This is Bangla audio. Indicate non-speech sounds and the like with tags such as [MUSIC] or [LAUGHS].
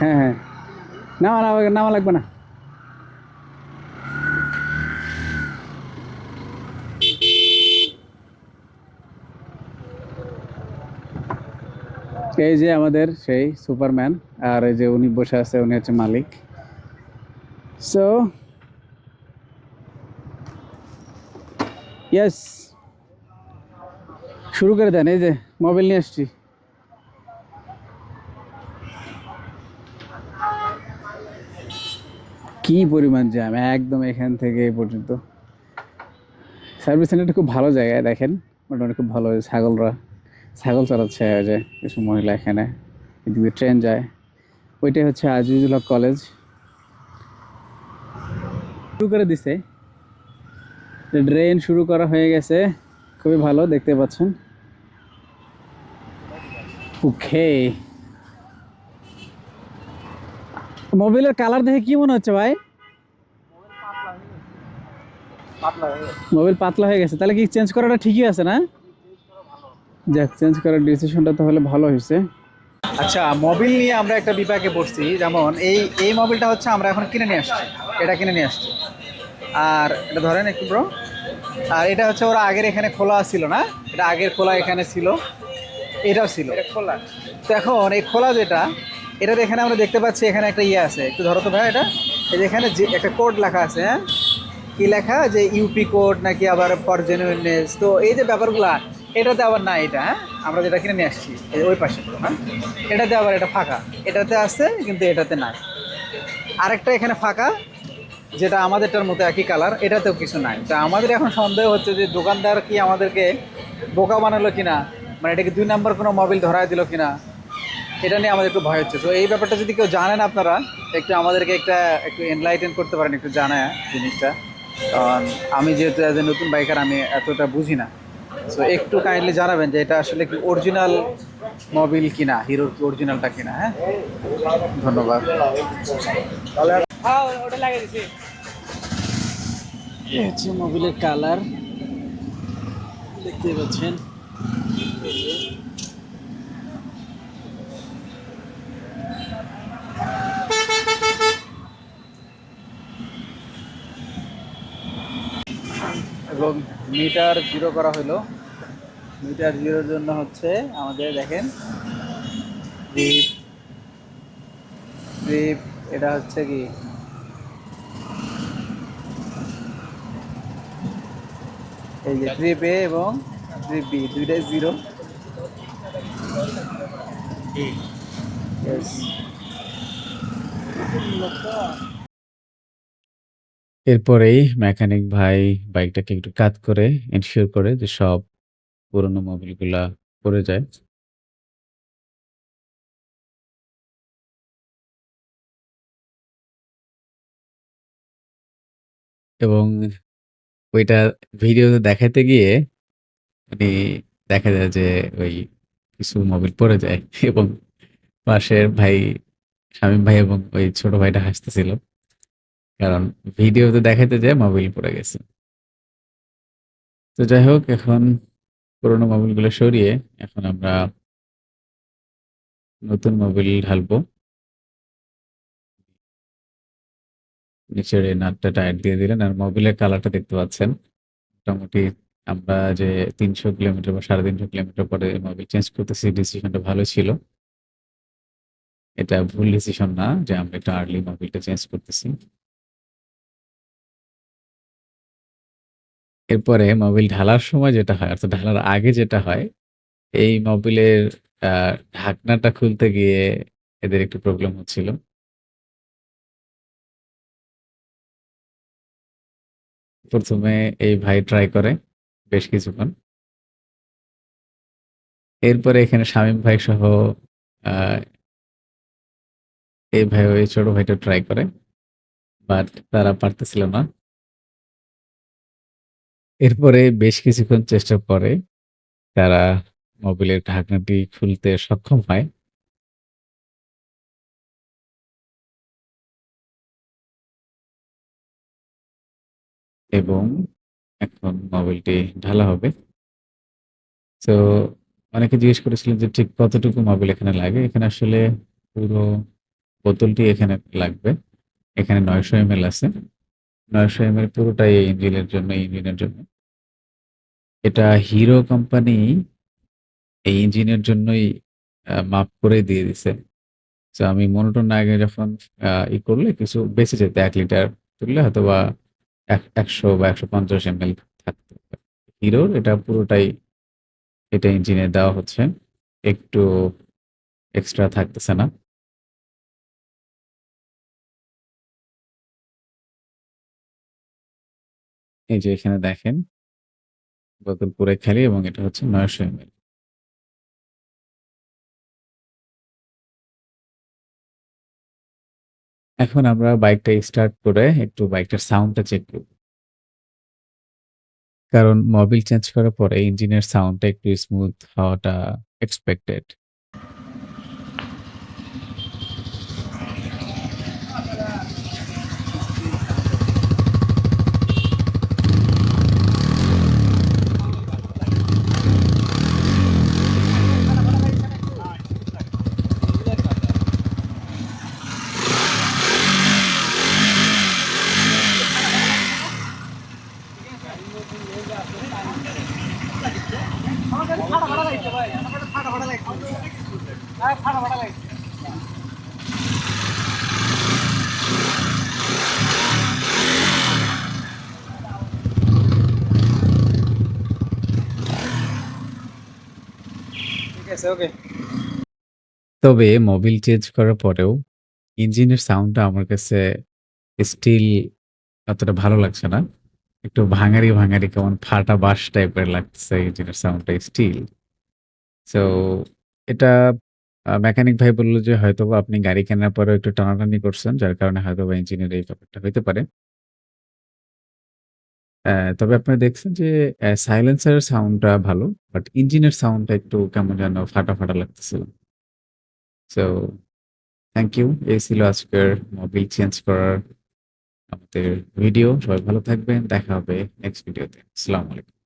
হ্যাঁ হ্যাঁ। নামা নামা লাগবে না। এই যে আমাদের সেই সুপারম্যান, আর এই যে উনি বসে আছে, উনি হচ্ছে মালিক। সো ইয়েস শুরু করে দেন, এই যে মোবাইল নিয়ে আসছি। কি পরিমাণ জ্যাম একদম এখান থেকে পর্যন্ত। সার্ভিস সেন্টারটা খুব ভালো জায়গায়, দেখেন। মোটামুটি খুব ভালো ছাগলরা, ছাগল চড়াচ্ছে ওই যে কিছু মহিলা এখানে। এদিকে ট্রেন যায়। ওইটাই হচ্ছে আজিজুল হক কলেজ শুরু করে দিছে। ড্রেন শুরু করা হয়ে গেছে। খুবই ভালো, দেখতে পাচ্ছেন। ওকে মোবাইলের কালার দেখে কি মনে হচ্ছে ভাই? মোবাইল পাতলা হয়ে গেছে। তাহলে কি চেঞ্জ করাটা ঠিকই আছে না? যাক চেঞ্জ করার ডিসিশনটা তাহলে ভালো হয়েছে। আচ্ছা মোবিল নিয়ে আমরা একটা বিপাকে পড়ছি। যেমন এই এই মোবিলটা হচ্ছে আমরা এখন কিনে নিয়ে আসছি। এটা কিনে নিয়ে আসছি। আর এটা ধরেন একটু ব্রো আর এটা হচ্ছে ওরা আগের এখানে খোলা ছিল না? এটা আগের খোলা এখানে ছিল। এটাও ছিল। খোলা। তো এখন এই খোলা যেটা এটাতে এখানে আমরা দেখতে পাচ্ছি এখানে একটা ইয়ে আছে। একটু ধরো তো ভাই এটা। এই যে এখানে যে একটা কোড লেখা আছে হ্যাঁ? কি লেখা? যে ইউপি কোড নাকি আবার ফর জেনুইননেস তো এই যে ব্যাপারগুলা এটাতে আবার না এটা হ্যাঁ? আমরা যেটা কিনে নিয়ে আসছি ওই পাশে হ্যাঁ? এটাতে আবার এটা ফাঁকা। এটাতে আছে কিন্তু এটাতে নাই। আরেকটা এখানে ফাঁকা যেটা আমাদেরটার মতো একই কালার এটাতেও কিছু নাই। তা আমাদের এখন সন্দেহ হচ্ছে যে দোকানদার কি আমাদেরকে বোকা বানালো কিনা? মানে এটাকে দুই নাম্বার কোনো মোবাইল ধরায় দিল কিনা এটা নিয়ে আমাদের একটু ভয় হচ্ছে। তো এই ব্যাপারটা যদি কেউ জানেন আপনারা একটু আমাদেরকে একটা একটু এনলাইটেন করতে পারেন একটু জানায় জিনিসটা। কারণ আমি যেহেতু অ্যাজ এ নতুন বাইকার আমি এতটা বুঝি না। সো একটু কাইন্ডলি জানাবেন যে এটা আসলে কি অরিজিনাল মোবিল কিনা হিরোর কি অরিজিনালটা কিনা হ্যাঁ? ধন্যবাদ। এই হচ্ছে মোবিলের কালার দেখতে পাচ্ছেন। এবং মিটার জিরো করা হলো। মিটার জিরোর জন্য হচ্ছে আমাদের দেখেন ট্রিপ এটা হচ্ছে কি? এই যে ট্রিপ এবং ট্রিপ বি দুইটাই জিরো এরপরেই মেকানিক ভাই বাইকটাকে একটু কাত করে এনশিওর করে যে সব পুরোনো মোবিলগুলা পড়ে যায়। এবং ওইটা ভিডিওতে দেখাতে গিয়ে মানে দেখা যায় যে ওই কিছু মোবিল পড়ে যায় [LAUGHS] এবং পাশের ভাই, শামীম ভাই এবং ওই ছোট ভাইটা হাসতেছিল। কারণ ভিডিওতে দেখাতে যায় মোবিল পড়ে গেছে। তো যাই হোক, এখন পুরোনো মোবিলগুলো সরিয়ে এখন আমরা নতুন মোবিল ঢালবো। নিচের এই নাটটা টায়ার দিয়ে দিলেন, আর মোবিলের কালারটা দেখতে পাচ্ছেন। মোটামুটি আমরা যে ৩০০ কিলোমিটার বা ৩৫০ কিলোমিটার পরে মোবিল চেঞ্জ করতেছি ডিসিশনটা ভালো ছিল। এটা ভুল ডিসিশন না যে আমরা একটু আর্লি মোবিলটা চেঞ্জ করতেছি। এরপরে মোবিল ঢালার সময় যেটা হয়, অর্থাৎ ঢালার আগে যেটা হয়, এই মোবিলের ঢাকনাটা খুলতে গিয়ে এদের একটু প্রবলেম হচ্ছিল। প্রথমে এই ভাই ট্রাই করে বেশ কিছুক্ষণ। এরপরে এখানে শামীম ভাই সহ এই ভাই ওই ছোট ভাইটা ট্রাই করে। বাট তারা পারতেছিল না। এরপরে বেশ কিছুক্ষণ চেষ্টা পরে তারা মোবিলের ঢাকনাটি খুলতে সক্ষম হয়। এবং এখন মোবিলটি ঢালা হবে। তো অনেকে জিজ্ঞেস করেছিলেন যে ঠিক কতটুকু মোবিল এখানে লাগে? এখানে আসলে পুরো বোতলটি এখানে লাগবে। এখানে ৯০০ এমএল আছে। ৯০০ এমএল পুরোটাই এই ইঞ্জিনের জন্য ইঞ্জিনের জন্য। এটা হিরো কোম্পানি এই ইঞ্জিনের জন্যই মাপ করে দিয়ে দিছে। তো আমি মনোটন আগে যখন ই করলে কিছু বেঁচে যেত এক লিটার তুললে হয়তোবা এক ১০০ বা ১৫০ এমএল থাকতো। হিরোর এটা পুরোটাই, এটা ইঞ্জিনে দেওয়া হচ্ছে। একটু এক্সট্রা থাকতেছে না। এই যে এখানে দেখেন। বোতল পুরাই খালি এবং এটা হচ্ছে ৯০০ এমএল। এখন আমরা বাইকটা স্টার্ট করে একটু বাইকটার সাউন্ডটা চেক করব। কারণ মোবিল চেঞ্জ করার পরে ইঞ্জিনের সাউন্ডটা একটু স্মুথ হওয়াটা এক্সপেক্টেড। ঠিক আছে, ওকে। তবে মোবিল চেঞ্জ করার পরেও ইঞ্জিনের সাউন্ডটা আমার কাছে স্টিল অতটা ভালো লাগছে না। একটু ভাঙারি, ভাঙারি কেমন ফাটা বাঁশ টাইপের লাগছে ইঞ্জিনের সাউন্ডটা স্টিল। সো এটা মেকানিক ভাই বলল যে হয়তোবা আপনি গাড়ি কেনার পরেও একটু টানাটানি করছেন। যার কারণে হয়তোবা ইঞ্জিনের এই ব্যাপারটা হইতে পারে। তবে আপনারা দেখছেন যে সাইলেন্সারের সাউন্ডটা ভালো। বাট ইঞ্জিনের সাউন্ডটা একটু কেমন যেন ফাটা, ফাটা লাগতেছিল। So thank you. এই ছিল আজকের মোবিল চেঞ্জ করার আমাদের ভিডিও। সবাই ভালো থাকবেন। দেখা হবে নেক্সট ভিডিওতে। আসসালামু আলাইকুম।